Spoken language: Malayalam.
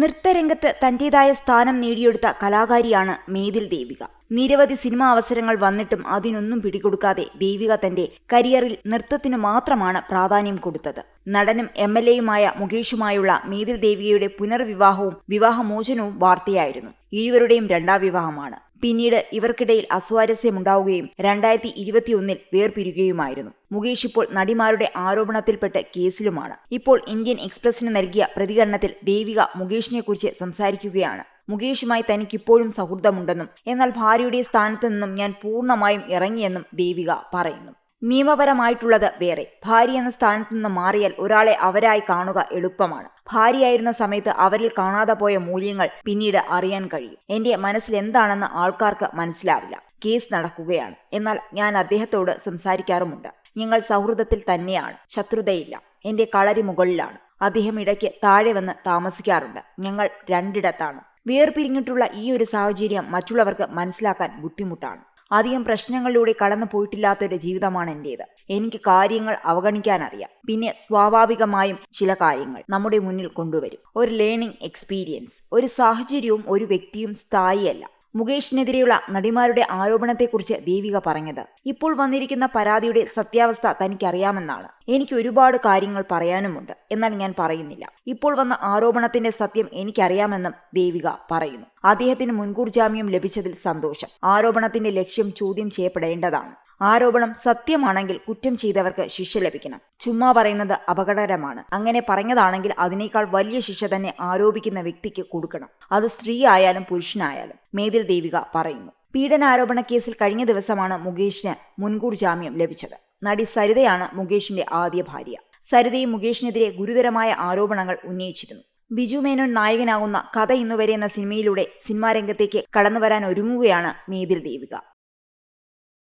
നൃത്തരംഗത്ത് തന്റേതായ സ്ഥാനം നേടിയെടുത്ത കലാകാരിയാണ് മേതിൽ ദേവിക. നിരവധി സിനിമാ അവസരങ്ങൾ വന്നിട്ടും അതിനൊന്നും പിടികൊടുക്കാതെ ദേവിക തന്റെ കരിയറിൽ നൃത്തത്തിനു മാത്രമാണ് പ്രാധാന്യം കൊടുത്തത്. നടനും എം എൽ എയുമായ മുകേഷുമായുള്ള മേതിൽ ദേവികയുടെ പുനർവിവാഹവും വിവാഹമോചനവും വാർത്തയായിരുന്നു. ഇരുവരുടെയും രണ്ടാം വിവാഹമാണ്. പിന്നീട് ഇവർക്കിടയിൽ അസ്വാരസ്യമുണ്ടാവുകയും രണ്ടായിരത്തി ഇരുപത്തിയൊന്നിൽ വേർപിരിയുകയുമായിരുന്നു. മുകേഷ് ഇപ്പോൾ നടിമാരുടെ ആരോപണത്തിൽപ്പെട്ട് കേസിലുമാണ്. ഇപ്പോൾ ഇന്ത്യൻ എക്സ്പ്രസിന് നൽകിയ പ്രതികരണത്തിൽ ദേവിക മുകേഷിനെക്കുറിച്ച് സംസാരിക്കുകയാണ്. മുകേഷുമായി തനിക്കിപ്പോഴും സൗഹൃദമുണ്ടെന്നും എന്നാൽ ഭാര്യയുടെ സ്ഥാനത്ത് നിന്നും ഞാൻ പൂർണമായും ഇറങ്ങിയെന്നും ദേവിക പറയുന്നു. നിയമപരമായിട്ടുള്ളത് വേറെ. ഭാര്യ എന്ന സ്ഥാനത്ത് നിന്ന് മാറിയാൽ ഒരാളെ അവരായി കാണുക എളുപ്പമാണ്. ഭാര്യയായിരുന്ന സമയത്ത് അവരിൽ കാണാതെ പോയ മൂല്യങ്ങൾ പിന്നീട് അറിയാൻ കഴിയും. എന്റെ മനസ്സിൽ എന്താണെന്ന് ആൾക്കാർക്ക് മനസ്സിലാവില്ല. കേസ് നടക്കുകയാണ്. എന്നാൽ ഞാൻ അദ്ദേഹത്തോട് സംസാരിക്കാറുമുണ്ട്. ഞങ്ങൾ സൗഹൃദത്തിൽ തന്നെയാണ്. ശത്രുതയില്ല. എന്റെ കളരി മുകളിലാണ്. അദ്ദേഹം ഇടയ്ക്ക് താഴെ വന്ന് താമസിക്കാറുണ്ട്. ഞങ്ങൾ രണ്ടിടത്താണ്. വേർപിരിഞ്ഞിട്ടുള്ള ഈ ഒരു സാഹചര്യം മറ്റുള്ളവർക്ക് മനസ്സിലാക്കാൻ ബുദ്ധിമുട്ടാണ്. അധികം പ്രശ്നങ്ങളിലൂടെ കടന്നു പോയിട്ടില്ലാത്തൊരു ജീവിതമാണ് എന്റെത് എനിക്ക് കാര്യങ്ങൾ അവഗണിക്കാനറിയാം. പിന്നെ സ്വാഭാവികമായും ചില കാര്യങ്ങൾ നമ്മുടെ മുന്നിൽ കൊണ്ടുവരും. ഒരു ലേണിംഗ് എക്സ്പീരിയൻസ് ഒരു സാഹചര്യവും ഒരു വ്യക്തിയും സ്ഥായിയല്ല. മുകേഷിനെതിരെയുള്ള നടിമാരുടെ ആരോപണത്തെക്കുറിച്ച് ദേവിക പറഞ്ഞത്. ഇപ്പോൾ വന്നിരിക്കുന്ന പരാതിയുടെ സത്യാവസ്ഥ തനിക്കറിയാമെന്നാണ്. എനിക്ക് ഒരുപാട് കാര്യങ്ങൾ പറയാനുമുണ്ട്. എന്നാൽ ഞാൻ പറയുന്നില്ല. ഇപ്പോൾ വന്ന ആരോപണത്തിന്റെ സത്യം എനിക്കറിയാമെന്നും ദേവിക പറയുന്നു. അദ്ദേഹത്തിന് മുൻകൂർ ജാമ്യം ലഭിച്ചതിൽ സന്തോഷം. ആരോപണത്തിന്റെ ലക്ഷ്യം ചോദ്യം ചെയ്യപ്പെടേണ്ടതാണ്. ആരോപണം സത്യമാണെങ്കിൽ കുറ്റം ചെയ്തവർക്ക് ശിക്ഷ ലഭിക്കണം. ചുമ്മാ പറയുന്നത് അപകടകരമാണ്. അങ്ങനെ പറഞ്ഞതാണെങ്കിൽ അതിനേക്കാൾ വലിയ ശിക്ഷ തന്നെ ആരോപിക്കുന്ന വ്യക്തിക്ക് കൊടുക്കണം. അത് സ്ത്രീ ആയാലും പുരുഷനായാലും. മേതിൽ ദേവിക പറയുന്നു. പീഡനാരോപണ കേസിൽ കഴിഞ്ഞ ദിവസമാണ് മുകേഷിന് മുൻകൂർ ജാമ്യം ലഭിച്ചത്. നടി സരിതയാണ് മുകേഷിന്റെ ആദ്യ ഭാര്യ. സരിതയും മുകേഷിനെതിരെ ഗുരുതരമായ ആരോപണങ്ങൾ ഉന്നയിച്ചിരുന്നു. ബിജു മേനോൻ നായകനാകുന്ന കഥ ഇന്നുവരെ എന്ന സിനിമയിലൂടെ സിനിമാരംഗത്തേക്ക് കടന്നുവരാൻ ഒരുങ്ങുകയാണ് മേതിൽ ദേവിക.